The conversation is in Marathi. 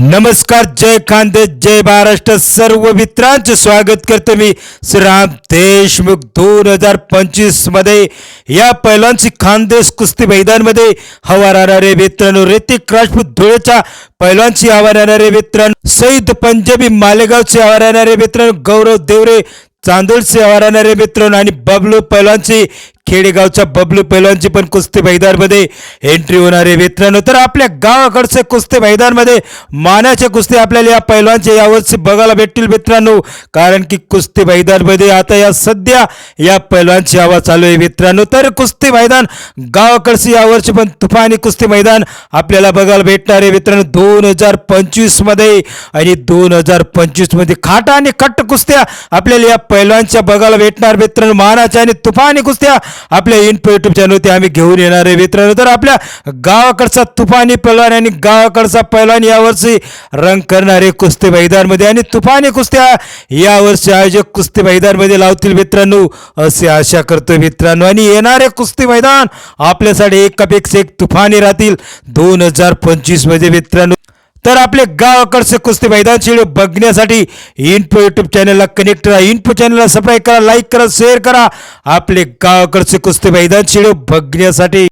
नमस्कार जय खानदेश जय महाराष्ट्र. सर्व मित्रांचे स्वागत करतो मी श्रीराम देशमुख. दोन हजार पंचवीसमध्ये या पहिल्यांची खानदेश कुस्ती मैदानमध्ये हवा राहणारे मित्रांनो ऋतिक राजपूत धुळेच्या पहिल्यांची हवा राहणारे मित्रांनो सईद पंजाबी मालेगावचे हवा राहणारे मित्रांनो गौरव देवरे चांदोडचे हवा राहणारे मित्रांनो आणि बबलू पहिल्यांची खेडेगावच्या बबलू पैलवानची पण कुस्ती मैदानमध्ये एंट्री होणारे मित्रांनो तर आपल्या गावाकडचे कुस्ती मैदानमध्ये मानाच्या कुस्ती आपल्याला या पैलवानचे यावर्षी बघायला भेटतील मित्रांनो. कारण की कुस्ती मैदानमध्ये आता या सध्या या पैलवानची हवा चालू आहे मित्रांनो. तर कुस्ती मैदान गावाकडचे यावर्षी पण तुफानी कुस्ती मैदान आपल्याला बघायला भेटणार आहे मित्रांनो. दोन हजार पंचवीसमध्ये आणि दोन हजार पंचवीसमध्ये खाटा आणि कट्ट कुस्त्या आपल्याला या पैलवानच्या बघायला भेटणार मित्रांनो. मानाच्या आणि तुफानी कुस्त्या आपल्या इन्फो युट्यूब चॅनलवरती आम्ही घेऊन येणार आहे. मित्रांनो तर आपल्या गावाकडचा तुफानी पैलवान आणि गावाकडचा पैलवान यावर्षी रंग करणारे कुस्ती मैदानमध्ये. आणि तुफानी कुस्त्या यावर्षी आयोजक कुस्ती मैदानमध्ये लावतील मित्रांनो असे आशा करतोय मित्रांनो. आणि येणारे कुस्ती मैदान आपल्यासाठी एकापेक्षा एक तुफानी राहतील. दोन हजार पंचवीसमध्ये मित्रांनो. तर आपले गावाकडचे कुस्ती मैदान व्हिडिओ बघण्यासाठी इन्फो यूट्यूब चॅनलला कनेक्ट राहा इन्फो चॅनलला सबस्क्राईब करा लाईक करा शेअर करा. आपले गावाकडचे कुस्ती मैदान व्हिडिओ बघण्यासाठी